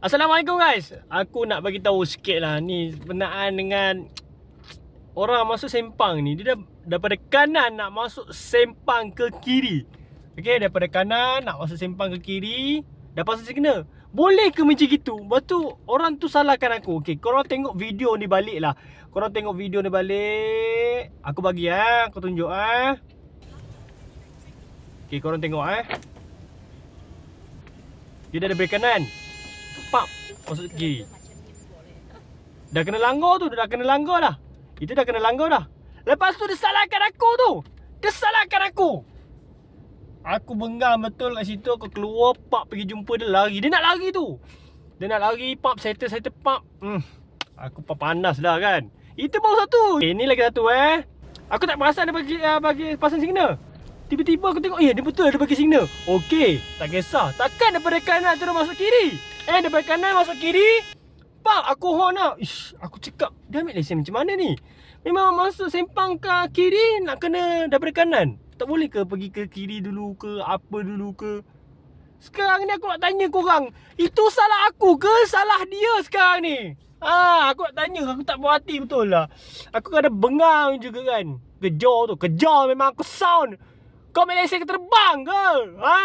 Assalamualaikum guys. Aku nak bagi tahu sikit lah ni berkenaan dengan orang masuk sempang ni. Dia dah daripada kanan nak masuk sempang ke kiri. Okey, daripada kanan nak masuk sempang ke kiri, pasang signal. Boleh ke macam gitu? Lepas tu orang tu salahkan aku. Okey, korang tengok video ni balik lah. Korang tengok video ni balik. Aku bagi eh, aku tunjuk eh. Okey, korang tengok eh. Dia dah ada kanan. Pap. Masuk kiri Dah kena langgar tu Dah kena langgar dah. Itu dah kena langgar dah. Lepas tu dia salahkan aku tu. Dia salahkan aku. Aku bengang betul kat situ Aku keluar Pap pergi jumpa dia lari. Dia nak lari tu. Dia nak lari Pap settle settle pap. Hmm. Aku pap panas dah kan. Itu baru satu. Eh, Ni lagi satu eh. Aku tak perasan dia bagi, uh, bagi pasang signal. Tiba-tiba aku tengok Eh dia betul dia bagi signal. Okey Tak kisah. Takkan daripada kanan terus masuk kiri Eh daripada kanan masuk kiri. Pak aku horn lah Ish Aku cakap Dia ambil lesen macam mana ni? Memang masuk sempang ke kiri Nak kena daripada kanan. Tak boleh ke pergi ke kiri dulu ke Apa dulu ke? Sekarang ni aku nak tanya korang Itu salah aku ke Salah dia sekarang ni? Ah, aku nak tanya Aku tak puas hati betul lah. Aku kena bengang juga kan. Kejar tu Kejar memang aku sound. Kau ambil lesen ke terbang ke? Ha?